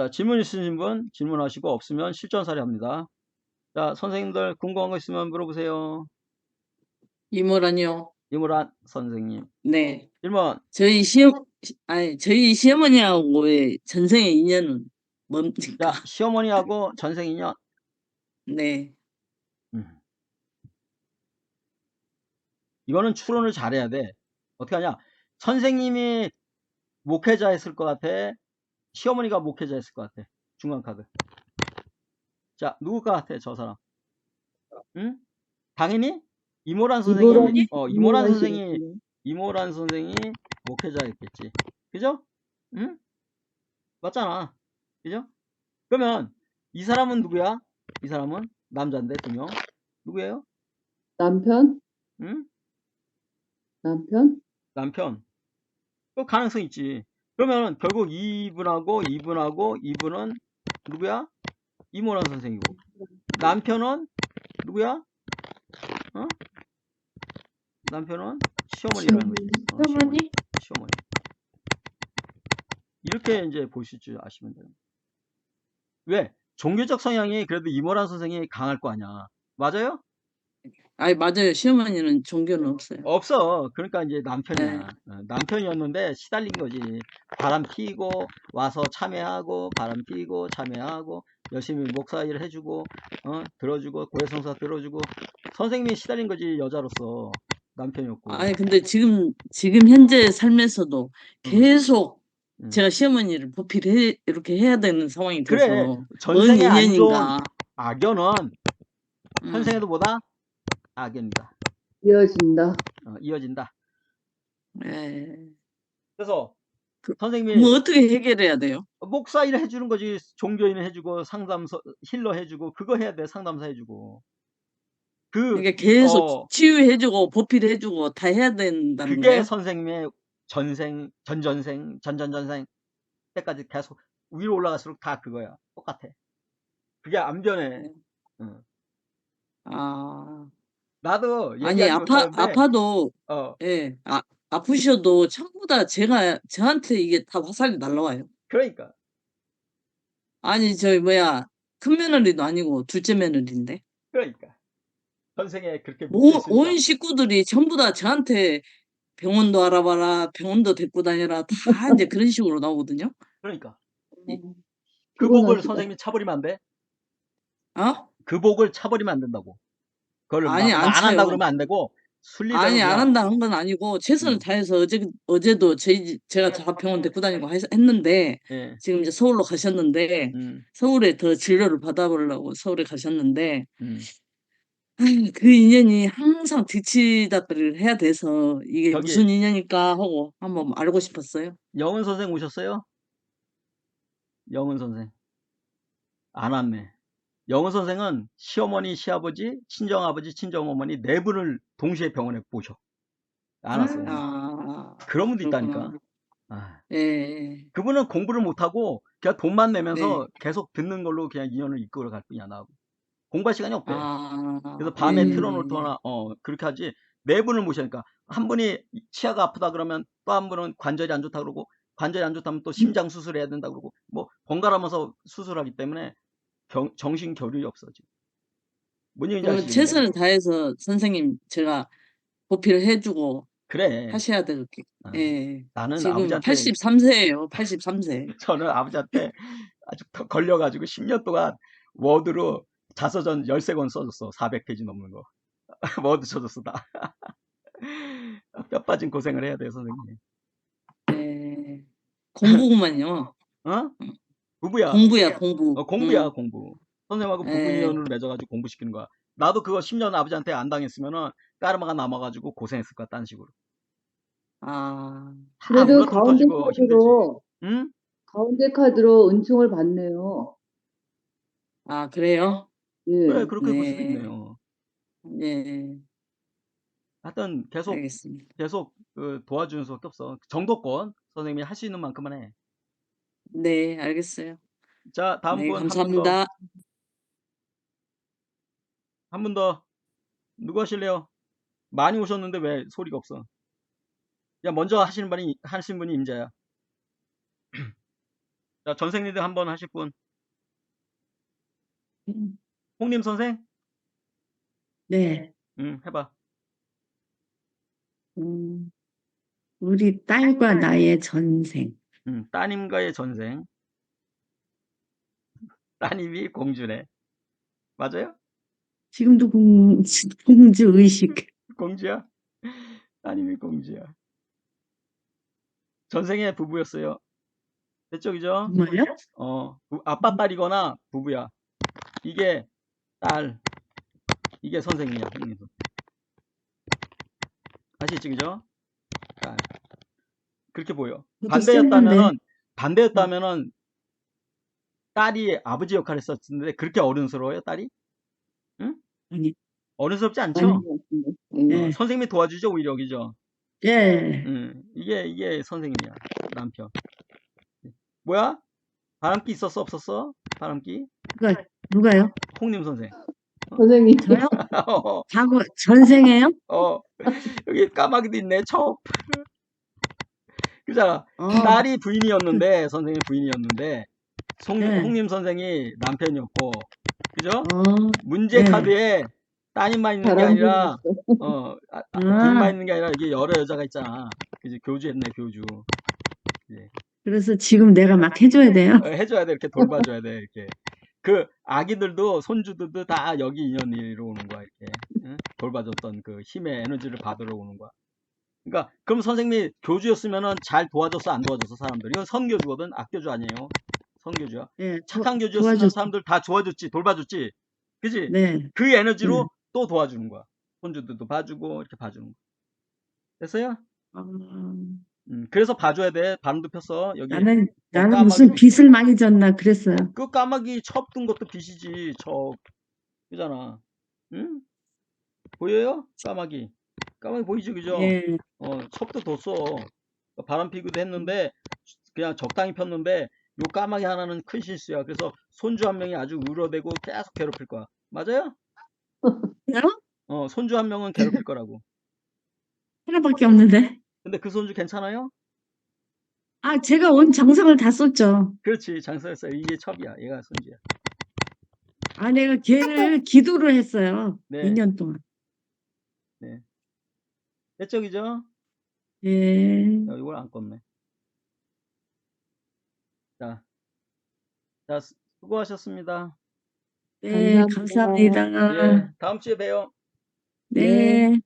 자, 질문 있으신 분 질문하시고 없으면 실전 사례합니다. 자, 선생님들 궁금한 거 있으면 물어보세요. 이모라니요. 이무란 선생님. 네. 1번. 저희 시험, 아니, 저희 시어머니하고의 전생의 인연은 뭡니까? 자, 시어머니하고 전생 인연. 네. 음. 이거는 추론을 잘해야 돼. 어떻게 하냐? 선생님이 목회자였을 것 같아. 시어머니가 목회자였을 것 같아. 중간 카드. 자, 누구 것 같아, 저 사람? 응? 당연히 이모란 선생이 이모란이? 어, 이모란 이모란 선생이. 이모란 선생이 목회자였겠지. 그죠? 응? 맞잖아. 그죠? 그러면 이 사람은 누구야? 이 사람은 남자인데 두 명. 누구예요? 남편? 응? 남편? 남편. 그 가능성 있지. 그러면 결국 이분하고 이분하고 이분은 누구야? 이모란 선생이고. 남편은 누구야? 어? 남편은 시어머니라는 거지. 어, 시어머니? 시어머니. 이렇게 이제 보실 줄 아시면 돼요. 왜? 종교적 성향이 그래도 이모란 선생이 강할 거 아니야. 맞아요? 아니, 맞아요. 시어머니는 종교는 없어요. 없어. 그러니까 이제 남편이야. 네. 어, 남편이었는데 시달린 거지. 바람 피고 와서 참여하고 바람 피고 참여하고 열심히 목사 일 해주고 어? 들어주고 고해성사 들어주고 선생님이 시달린 거지 여자로서 남편이었고. 아니, 근데 지금, 지금 현재 삶에서도 계속 음. 제가 시어머니를 보필해, 이렇게 해야 되는 상황이 그래. 돼서. 뭔 전생에 인연인가. 악연은 음. 현생에도 보다 악연이다. 이어진다. 어, 이어진다. 예. 그래서 그- 선생님이 뭐 어떻게 해결해야 돼요? 목사 일 해주는 거지. 종교인 해주고 상담서 힐러 해주고 그거 해야 돼. 상담사 해주고. 그 그러니까 계속 어, 치유해주고 보필해주고 다 해야 된다는 그게 거예요? 선생님의 전생, 전전생, 전전전생 때까지 계속 위로 올라갈수록 다 그거야. 똑같아. 그게 안 변해. 네. 응. 아, 나도 아니, 아파, 못하는데, 아파도, 어, 예, 아, 아프셔도 전부 다 제가, 저한테 이게 다 화살이 날라와요. 그러니까. 아니, 저기, 뭐야, 큰 며느리도 아니고 둘째 며느리인데. 그러니까. 전생에 그렇게 온, 식구들이 전부 다 저한테 병원도 알아봐라, 병원도 데리고 다녀라, 다 이제 그런 식으로 나오거든요. 그러니까. 음, 그 복을. 선생님이 차버리면 안 돼? 어? 그 복을 차버리면 안 된다고. 그걸 아니, 막, 안안 한다 차요. 그러면 안 되고, 순리대로 아니, 안 그냥, 한다는 건 아니고, 최선을 음. 다해서 어제, 어제도 집- 제가 다 병원 데리고 다니고 했- 했는데, 예, 지금 이제 서울로 가셨는데, 음, 서울에 더 진료를 받아보려고 서울에 가셨는데, 음. 아유, 그 인연이 항상 뒤치다거리를 해야 돼서, 이게 저기- 무슨 인연일까 하고 한번 알고 싶었어요. 영은 선생 오셨어요? 영은 선생. 안 왔네. 영은 선생은 시어머니, 시아버지, 친정아버지, 친정어머니 네 분을 동시에 병원에 보셔. 안 왔어요. 아, 그런 분도 있다니까. 아, 예, 그분은 공부를 못하고 그냥 돈만 내면서 네. 계속 듣는 걸로 그냥 인연을 이끌어 갈 뿐이야, 나하고. 공부할 시간이 없대. 아, 그래서 밤에 예, 틀어놓거나, 어, 그렇게 하지. 네 분을 모시니까. 한 분이 치아가 아프다 그러면 또 한 분은 관절이 안 좋다 그러고, 관절이 안 좋다면 또 심장 수술해야 된다 그러고, 뭐, 번갈아가면서 수술하기 때문에 경- 정신 없어, 지금. 뭔 얘기인지 그러면? 최선을 다해서 선생님 제가 보필을 해주고 그래. 하셔야 될 게, 어, 예. 나는 지금 아버지한테, 83세예요, 83세. 저는 아버지한테 아주 더 걸려가지고 10년 동안 워드로 자서전 13권 써줬어. 400페이지 넘는 거. 워드 쳐줬어, 나. 뼈 빠진 고생을 해야 돼, 선생님. 예. 공부구만요. 어? 부부야. 공부야, 공부. 어, 공부야, 음. 공부. 선생님하고 부부 에. 인연을 맺어가지고 공부시키는 거야. 나도 그거 10년 아버지한테 안 당했으면은 까르마가 남아가지고 고생했을 거야, 딴 식으로. 아, 다 그래도 가운데. 카드로, 응? 가운데 카드로 은총을 받네요. 아, 그래요? 예. 그래, 그렇게 볼 수도 네. 있네요. 예, 하여튼 계속, 알겠습니다. 계속 그 도와주는 수밖에 없어. 정도권 선생님이 할 수 있는 만큼만 해. 네, 알겠어요. 자, 다음 네, 분한분 더. 감사합니다. 한분 더. 누구 하실래요? 많이 오셨는데 왜 소리가 없어? 야, 먼저 하시는 분이, 하신 분이 임자야. 자, 전생 리딩 한번 하실 분. 음, 홍님 선생? 네, 응, 해봐. 음, 우리 딸과 나의 전생. 응, 따님과의 전생. 따님이 공주네. 맞아요? 지금도 공, 공주 의식. 공주야? 따님이 공주야. 전생에 부부였어요. 됐죠, 그죠? 정말요? 어, 부- 아빠 딸이거나 부부야. 이게 딸, 이게 선생이야. 아시겠지, 그죠? 딸. 그렇게 보여. 반대였다면은, 반대였다면은, 딸이 아버지 역할을 했었는데, 그렇게 어른스러워요, 딸이? 아니, 어른스럽지 않죠? 예. 네. 어, 선생님이 도와주죠, 오히려, 그죠? 예, 응, 이게, 이게 선생님이야, 남편. 뭐야? 바람기 있었어, 없었어? 바람기? 누가, 누가요? 홍님 선생. 선생님, 저요? 어, 과거, 전생에요? 어, 여기 까마귀도 있네, 척. 그잖아. 어, 딸이 부인이었는데, 선생님 부인이었는데, 송, 네. 선생이 남편이었고, 그죠? 어, 문제 네. 카드에 따님만 있는 게 아니라, 어, 아, 아, 아. 부인만 있는 게 아니라, 이게 여러 여자가 있잖아. 그지? 교주했네, 교주. 그래서 지금 내가 막 해줘야 돼요? 어, 해줘야 돼, 이렇게 돌봐줘야 돼, 이렇게. 그, 아기들도, 손주들도 다 여기 인연이로 오는 거야, 이렇게. 응? 돌봐줬던 그 힘의 에너지를 받으러 오는 거야. 그러니까, 그럼 선생님이 교주였으면은 잘 도와줬어, 안 도와줬어, 사람들. 이건 선교주거든, 악교주 아니에요. 선교주야. 예, 착한 도- 교주였으면 도와줬- 사람들 다 도와줬지, 돌봐줬지. 그지? 네, 그 에너지로 음. 또 도와주는 거야. 손주들도 봐주고, 이렇게 봐주는 거야. 됐어요? 어, 음, 그래서 봐줘야 돼. 바람도 폈어. 여기. 나는, 나는 까마귀도 무슨. 빚을 많이 졌나 그랬어요. 그 까마귀 첩둔 것도 빛이지, 첩. 그잖아. 응? 보여요? 까마귀. 까마귀 보이죠, 그죠? 예, 어, 첩도 뒀어. 바람 피기도 했는데, 그냥 적당히 폈는데, 요 까마귀 하나는 큰 실수야. 그래서 손주 한 명이 아주 울어대고 계속 괴롭힐 거야. 맞아요? 어, 손주 한 명은 괴롭힐 거라고. 하나밖에 없는데. 근데 그 손주 괜찮아요? 아, 제가 온 정성을 다 썼죠. 그렇지, 장사했어. 이게 첩이야. 얘가 손주야. 아, 내가 걔를 기도를 했어요. 네. 2년 동안. 됐죠, 그죠? 예. 야, 이걸 안 껐네. 자, 자, 수- 수고하셨습니다. 네, 감사합니다. 감사합니다. 예, 다음 주에 봬요. 네.